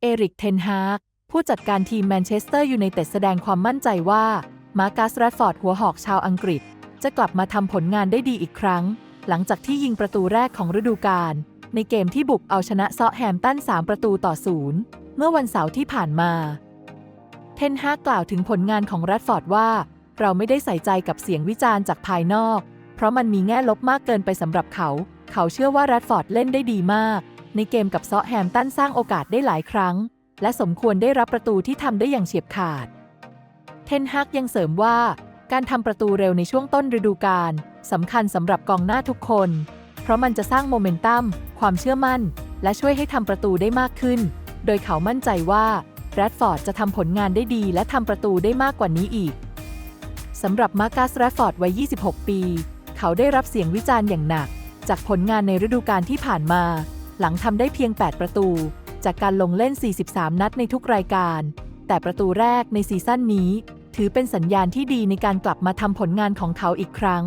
เอริกเทนฮากผู้จัดการทีมแมนเชสเตอร์ยูไนเต็ดแสดงความมั่นใจว่า มาร์กัสแรดฟอร์ดหัวหอกชาวอังกฤษ จะกลับมาทำผลงานได้ดีอีกครั้ง หลังจากที่ยิงประตูแรกของฤดูกาลในเกมที่บุกเอาชนะเซาะแฮมตัน 3 ประตูต่อศูนย์เมื่อวันเสาร์ที่ผ่านมา เทนฮากกล่าวถึงผลงานของแรดฟอร์ดว่า เราไม่ได้ใส่ใจกับเสียงวิจารณ์จากภายนอก เพราะมันมีแง่ลบมากเกินไปสำหรับเขา เขาเชื่อว่าแรดฟอร์ดเล่นได้ดีมาก ในเกมกับเซาะแฮมตันสร้างโอกาสได้หลายครั้ง และสมควรได้รับประตูที่ทำได้อย่างเฉียบขาด เทนฮักยังเสริมว่า การทำประตูเร็วในช่วงต้นฤดูกาลสำคัญสำหรับกองหน้าทุกคน เพราะมันจะสร้างโมเมนตัมความเชื่อมั่น และช่วยให้ทำประตูได้มากขึ้น โดยเขามั่นใจว่าแรดฟอร์ดจะทำผลงานได้ดีและทำประตูได้มากกว่านี้อีกสำหรับมาร์กัสแรดฟอร์ดวัย 26 ปี เขาได้รับเสียงวิจารณ์อย่างหนัก จากผลงานในฤดูกาลที่ผ่านมา หลังทำได้เพียง 8 ประตู จากการลงเล่น 43 นัดในทุกรายการ แต่ประตูแรกในซีซั่นนี้ ถือเป็นสัญญาณที่ดีในการกลับมาทำผลงานของเขาอีกครั้ง